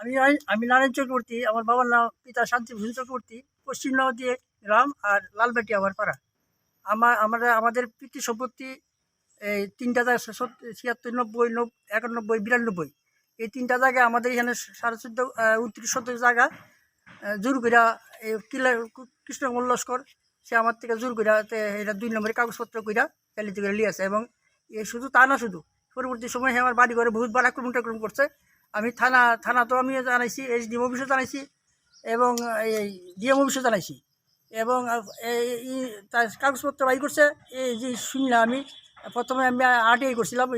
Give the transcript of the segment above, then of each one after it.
আমি আমি নারায়ণ চক্রবর্তী, আমার বাবার নাম পিতা শান্তিভূষণ চক্রবর্তী, পশ্চিম নদীয়া গ্রাম আর লালবাটি আমার পাড়া। আমার আমরা, আমাদের পিতৃ সম্পত্তি, এই তিনটা জায়গা ছিয়াত্তর, নব্বই, নব একানব্বই, বিরানব্বই। এই তিনটা জায়গায় আমাদের এখানে সাড়ে চোদ্দ উনত্রিশ শতক জায়গা জোর কইরা এই কিলা কৃষ্ণকমল লস্কর, সে আমার থেকে জোর কইরা তে এটা দুই নম্বরের কাগজপত্র কইরা চালিত করে লিয়ে আছে এবং এ শুধু তা না শুধু, পরবর্তী সময়ে আমার বাড়ি ঘরে বহুত বার আক্রমণ টাক্রমণ করছে। আমি থানা থানা তো আমি জানাইছি এইচ ডিএম অফিসে জানাইছি এবং এই ডিএম অফিসে জানাইছি। এবং এই, এই- তার কাগজপত্র বাই করছে, এই যে শুনলাম আমি, প্রথমে আমি আরটিআই করছিলাম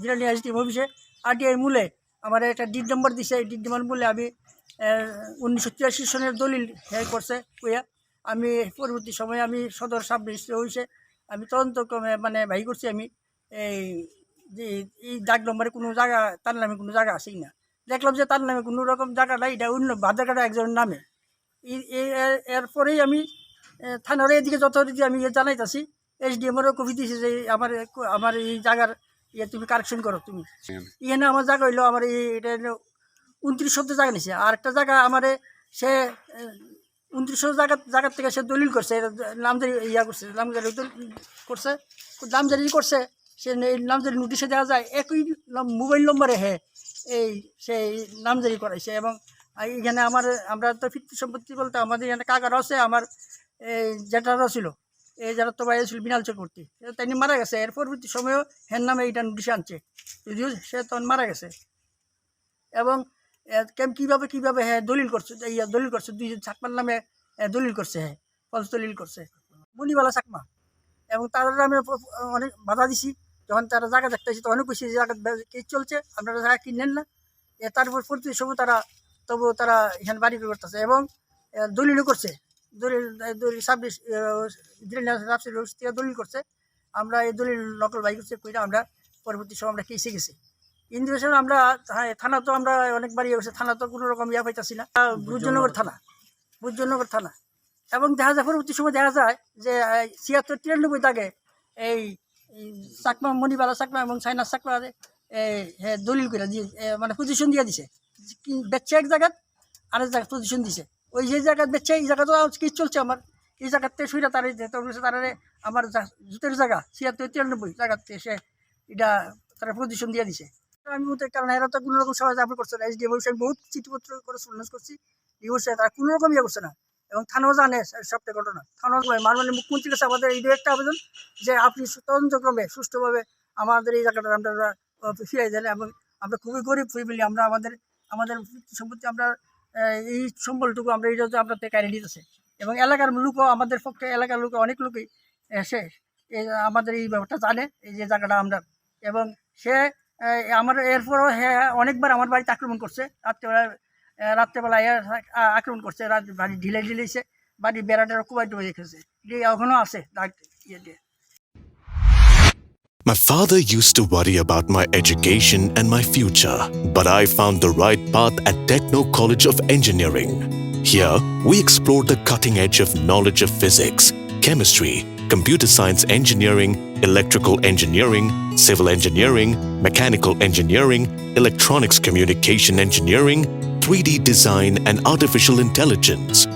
জিরানি এস ডিএম অফিসে। আরটিআই মূলে আমার একটা ডিড নম্বর দিছে, এই ডিড নম্বর মূলে আমি উনিশশো তিরাশি সনের দলিল হ্যাঁ করছে কইয়া, আমি পরবর্তী সময়ে আমি সদর সাব রেজিস্ট্রি হয়েছে আমি তদন্ত মানে ভাই করছি আমি, এই যে এই দাগ নম্বরে কোনো জায়গা, তার নামে কোনো জায়গা আছেই না। দেখলাম যে তার নামে কোনো রকম জায়গা নাই, এটা অন্য কাটা একজনের নামে। এরপরেই আমি থানার এদিকে যথারীতি আমি ইয়ে জানাইতেছি এস ডি এমরও কপি দিয়েছে যে আমার আমার এই জায়গার ইয়ে তুমি কারেকশন করো তুমি। এখানে আমার জায়গা হইল আমার এই, এটা উনত্রিশ শব্দ জায়গা নিছে। আর একটা জায়গা আমারে সে উনত্রিশ জায়গা, জায়গার থেকে সে দলিল করছে নামজারি ইয়া করছে, নামজারি করছে নামজারি করছে। সে এই নামজারি নোটিশে দেওয়া যায়, একই নাম- মোবাইল নম্বরে হে, এই সেই নামজারি করাইছে এবং এখানে আমার, আমরা তো ফিরতি সম্পত্তি বলতে আমাদের এখানে কাকারও আছে, আমার এই জেঠারও ছিল এই যারা তো বাইরে ছিল বিনাল চক্রবর্তী তাই মারা গেছে, এর পরবর্তী সময়েও হের নামে এইটা নোটিশে আনছে, যদিও সে তখন মারা গেছে। এবং কেম কীভাবে কীভাবে হ্যাঁ দলিল করছে ইয়া দলিল করছে দুই চাকমার নামে দলিল করছে হ্যাঁ ফলস দলিল করছে। মণিবালা চাকমা, এবং তারা আমি অনেক বাধা দিছি। যখন তারা জায়গা দেখতেছি তখন কইছি যে জায়গা কেস চলছে আপনারা জায়গা কিনলেন না? এ, তারপর প্রতি সময় তারা তবু তারা এখানে বাড়ি করতেছে এবং এ, দলিলও করছে। দলিল দলিল ছাব্বিশ থেকে দলিল করছে। আমরা এই দলিল নকল বাই করছে কইরা আমরা পরবর্তী সময় আমরা কেসে গেছি ইন্দ্রেশন আমরা হ্যাঁ, থানা তো আমরা অনেকবারই গেছে থানা তো কোনো রকম ইয়া পাইতাছি না। বুদ্ধনগর থানা বুদ্ধনগর থানা। এবং দেখা যায় পরবর্তী সময় দেখা যায় যে ছিয়াত্তর তিরানব্বই দাগে এই এই চাকমা মণিবালা চাকমা এবং সাইনাস চাকমা এই হ্যাঁ দলিল করে দিয়ে মানে পজিশন দিয়ে দিছে। বেচছে এক জায়গাত, আরেক জায়গায় পজিশন দিছে। ওই যে জায়গায় বেচছে, এই জায়গা তো কি চলছে আমার। এই জায়গাতে শুইরা তারে তোর আমার জুতের জায়গা, ছিয়াত্তর, তিরানব্বই জায়গাতে সে এটা তারা পজিশন দিয়ে দিছে। আমি বলতে, কারণ এরা তো কোনো রকম সহজে আপনি করছে না। এই ডিভোর্স আমি বহুত চিঠিপত্র করে সন্ন্যাস করছি। ডিভোর্সে তারা কোনো রকম ইয়ে করছে না। এবং থানাও জানে সবটা ঘটনা। থানাও মাননীয় মুখ্যমন্ত্রীর কাছে আমাদের এই একটা আবেদন যে আপনি তদন্তক্রমে সুষ্ঠুভাবে আমাদের এই জায়গাটা আমরা ফিরিয়ে দেন এবং আমরা খুবই গরিব ফ্যামিলি আমরা আমাদের আমাদের সম্পত্তি আমরা এই সম্বলটুকু আমরা এই যে আমরা কাড়ে নিতেছে এবং এলাকার লোকও আমাদের পক্ষে এলাকার লোক অনেক লোকই এসে এই আমাদের এই ব্যাপারটা জানে এই যে জায়গাটা আমরা। এবং সে আমার এরপরও হ্যাঁ অনেকবার আমার বাড়িতে আক্রমণ করছে। রাত্রেবেলা আহ, রাত্রেবেলায় আহ, আক্রমণ করছে রাত বাড়ি ঢিলে ঢিলেছে বাড়ি বেড়াটা কুবাই টুবাই রেখেছে দিয়ে এখনও আছে দাগ ইয়ে দিয়ে My father used to worry about my education and my future, but I found the right path at Techno College of Engineering. Here, we explore the cutting edge of knowledge of physics, chemistry, computer science engineering, electrical engineering, civil engineering, mechanical engineering, electronics communication engineering, 3D design, and artificial intelligence.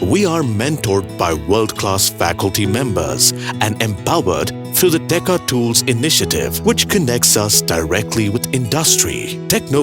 We are mentored by world class faculty members and empowered through the Teka Tools initiative, which connects us directly with industry. Techno